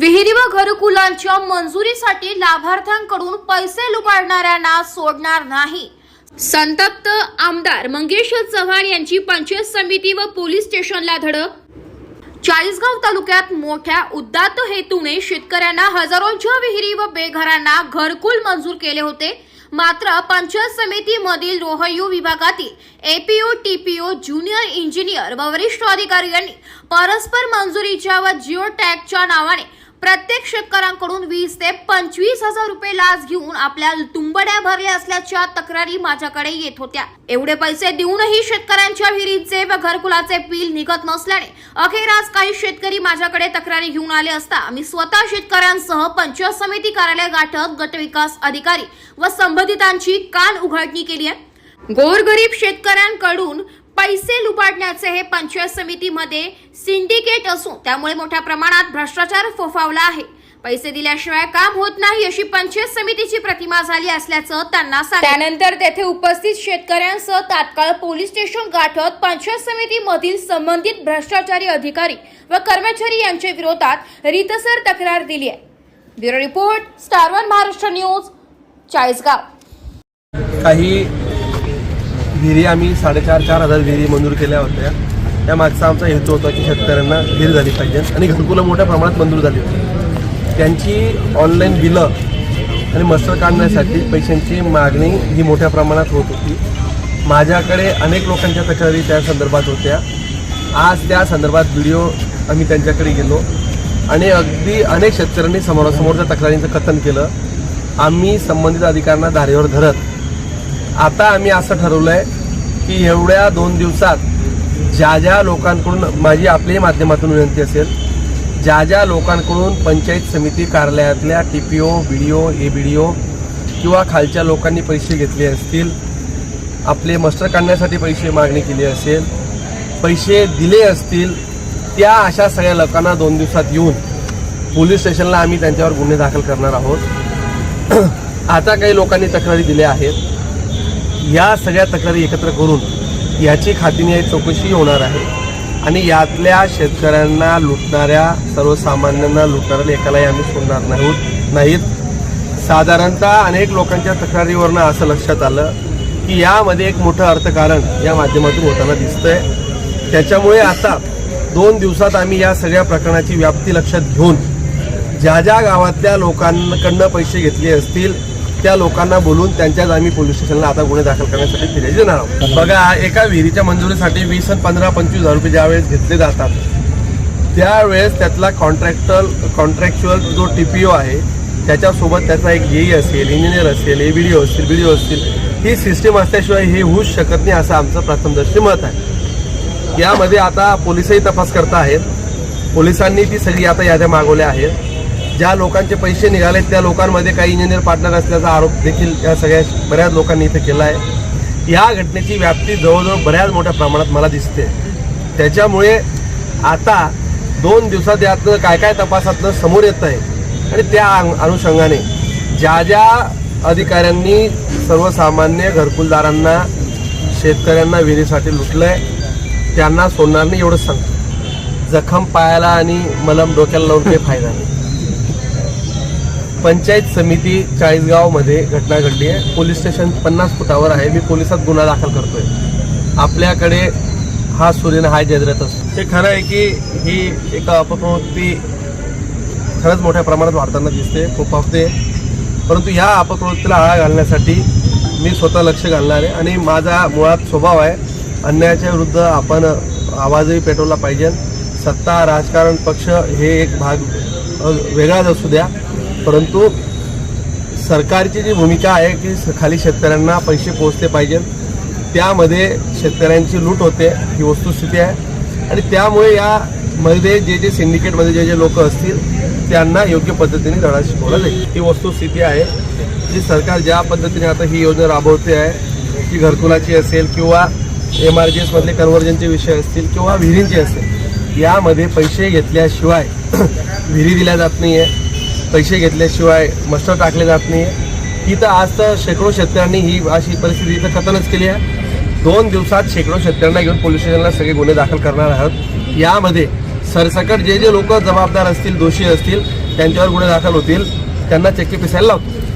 विहिरी व घरकुलांच्या मंजुरीसाठी लाभार्थ्यांकडून पैसे लुबाडणाऱ्यांना सोडणार नाही. संतप्त आमदार मंगेश चव्हाण यांची पंचायत समिती व पोलीस स्टेशनला धडक. चाळीसगाव तालुक्यात मोठ्या उद्दात हेतूने शेतकऱ्यांना हजारोंच्या विहिरी व बेघरांना घरकुल मंजूर केले होते. मात्र पंचायत समितीमधील रोहयू विभागातील एपीओ टीपीओ ज्युनियर इंजिनियर व वरिष्ठ अधिकारी यांनी परस्पर मंजुरीच्या व जिओ टॅगच्या नावाने प्रत्येक शेतकऱ्यांकडून वीस ते पंचवीस हजार रुपये लाच घेऊन आपल्या तुंबड्या भरल्या असल्याच्या तक्रारी माझ्याकडे येत होत्या. एवढे पैसे देऊनही शेतकऱ्यांच्या विहिरीचे व घरकुलाचे बिल निघत नसल्याने अखेर आज काही शेतकरी माझ्याकडे तक्रारी घेऊन आले असता मी स्वतः शेतकऱ्यांसह पंचायत समिती कार्यालय गाठत गटविकास अधिकारी व संबंधितांची कान उघडणी केली आहे. गोरगरीब शेतकऱ्यांकडून पैसे लुबाडण्याचे हे पंचायत समितीमध्ये सिंडिकेट असून त्यामुळे मोठ्या प्रमाणात भ्रष्टाचार फोफावला आहे. पैसे दिल्याशिवाय काम होत नाही अशी पंचायत समितीची प्रतिमा झाली असल्याचं त्यांना त्यानंतर तेथे उपस्थित शेतकऱ्यांसह तात्काळ पोलीस स्टेशन गाठत पंचायत समितीमधील संबंधित भ्रष्टाचारी अधिकारी व कर्मचारी यांच्या विरोधात रीतसर तक्रार दिली आहे. Bureau report star one Maharashtra news Chalisgaon. काही विहिरी आम्ही साडेचार चार हजार विहिरी मंजूर केल्या होत्या. त्या मागचा आमचा हेतू होता की शेतकऱ्यांना विहीर झाली पाहिजे आणि घरकुलं मोठ्या प्रमाणात मंजूर झाली होती. त्यांची ऑनलाईन बिलं आणि मस्टर काढण्यासाठी पैशांची मागणी ही मोठ्या प्रमाणात होत होती. माझ्याकडे अनेक लोकांच्या तक्रारी त्या संदर्भात होत्या. आज त्या संदर्भात व्हिडिओ आम्ही त्यांच्याकडे गेलो आणि अगदी अनेक शेतकऱ्यांनी समोरासमोर त्या तक्रारींचं कथन केलं. आम्ही संबंधित अधिकाऱ्यांना धारेवर धरत आता आम्ही असं ठरवलं आहे की एवढ्या दोन दिवसात ज्या ज्या लोकांकडून माझी आपल्याही माध्यमातून विनंती असेल ज्या ज्या लोकांकडून पंचायत समिती कार्यालयातल्या T P O B D O A B D O किंवा खालच्या लोकांनी पैसे घेतले असतील आपले मस्टर काढण्यासाठी पैसे मागणी केली असेल पैसे दिले असतील त्या अशा सगळ्या लोकांना दोन दिवसात येऊन पोलीस स्टेशनला आम्ही त्यांच्यावर गुन्हे दाखल करणार आहोत. आता काही लोकांनी तक्रारी दिल्या आहेत. या सगळ्या तक्रारी एकत्र करून याची खात्रीने चौकशी होणार आहे. आणि यातल्या शेतकऱ्यांना लुटणाऱ्या सर्वसामान्यांना लुटणाऱ्या एकालाही आम्ही सोडणार नाहीत नाहीत. साधारणतः अनेक लोकांच्या तक्रारीवरनं असं लक्षात आलं की यामध्ये एक मोठं अर्थकारण या माध्यमातून होताना दिसतंय. त्याच्यामुळे आता दोन दिवसात आम्ही या सगळ्या प्रकरणाची व्याप्ती लक्षात घेऊन ज्या ज्या गावातल्या लोकांकडनं पैसे घेतले असतील त्या लोकांना बोलून त्यांच्याच आम्ही पोलीस स्टेशनला आता गुन्हे दाखल करण्यासाठी फिर्यादी देणार आहोत. बघा एका विहिरीच्या मंजुरीसाठी वीस आणि पंधरा पंचवीस हजार रुपये ज्यावेळेस घेतले जातात त्यावेळेस त्यातला कॉन्ट्रॅक्टर कॉन्ट्रॅक्च्युअल जो टी पी ओ आहे त्याच्यासोबत त्याचा एक जेई असेल इंजिनियर असेल ए बी डी ओ असतील बी डी ओ असतील ही सिस्टीम असल्याशिवाय हे होऊच शकत नाही असं आमचं प्रथमदर्शी मत आहे. यामध्ये आता पोलिसही तपास करत आहेत. पोलिसांनी ती सगळी आता याद्या मागवल्या आहेत. ज्या लोकांचे पैसे निघाले त्या लोकांमध्ये काही इंजिनियर पार्टनर असल्याचा आरोप देखील या सगळ्या बऱ्याच लोकांनी इथे केला आहे. या घटनेची व्याप्ती जवळजवळ बऱ्याच मोठ्या प्रमाणात मला दिसते. त्याच्यामुळे आता दोन दिवसात यातनं काय काय तपासातनं समोर येत आहे आणि त्या अनु- अनुषंगाने ज्या ज्या अधिकाऱ्यांनी सर्वसामान्य घरकुलदारांना शेतकऱ्यांना विहिरीसाठी लुटलं आहे त्यांना सोडणार नाही एवढंच सांगतो. जखम पायाला आणि मलम डोक्याला लावून काही फायदा नाही. पंचायत समिती चाळीसगावमध्ये घटना घडली आहे. पोलीस स्टेशन पन्नास फुटावर आहे. मी पोलिसात गुन्हा दाखल करतोय. आपल्याकडे हा सूर्यन हाय जयद्रत असतो. हे खरं आहे की ही एक अपप्रवृत्ती खरंच मोठ्या प्रमाणात वाढताना दिसते फोफावते परंतु ह्या अपप्रवृत्तीला आळा घालण्यासाठी मी स्वतः लक्ष घालणार आहे आणि माझा मुळात स्वभाव आहे अन्यायाच्या विरुद्ध आपण आवाजही पेटवला पाहिजे. सत्ता राजकारण पक्ष हे एक भाग वेगळाच असू द्या. परंतु सरकारची जी भूमिका आहे की स- खाली शेतकऱ्यांना पैसे पोहोचले पाहिजेत त्यामध्ये शेतकऱ्यांची लूट होते ही वस्तुस्थिती आहे. आणि त्यामुळे यामध्ये जे जे सिंडिकेटमध्ये जे जे लोक असतील त्यांना योग्य पद्धतीने धडा शिकवला जाईल. ही वस्तुस्थिती आहे जी सरकार ज्या पद्धतीने आता ही योजना राबवते आहे की घरकुलाची असेल किंवा एम आर जी एसमधले कन्व्हर्जनचे विषय असतील किंवा विहिरींचे असेल यामध्ये पैसे घेतल्याशिवाय विहिरी दिल्या जात नाही आहे पैसे घेतल्याशिवाय मस्टर टाकले जात नाही. आहे ही तर आज तर शेकडो शेतकऱ्यांनी ही अशी परिस्थिती इथं कथनच केली आहे. दोन दिवसात शेकडो शेतकऱ्यांना घेऊन पोलीस स्टेशनला सगळे गुन्हे दाखल करणार आहोत. यामध्ये सरसकट जे जे लोक जबाबदार असतील दोषी असतील त्यांच्यावर गुन्हे दाखल होतील. त्यांना चक्की पिसायला लावतो.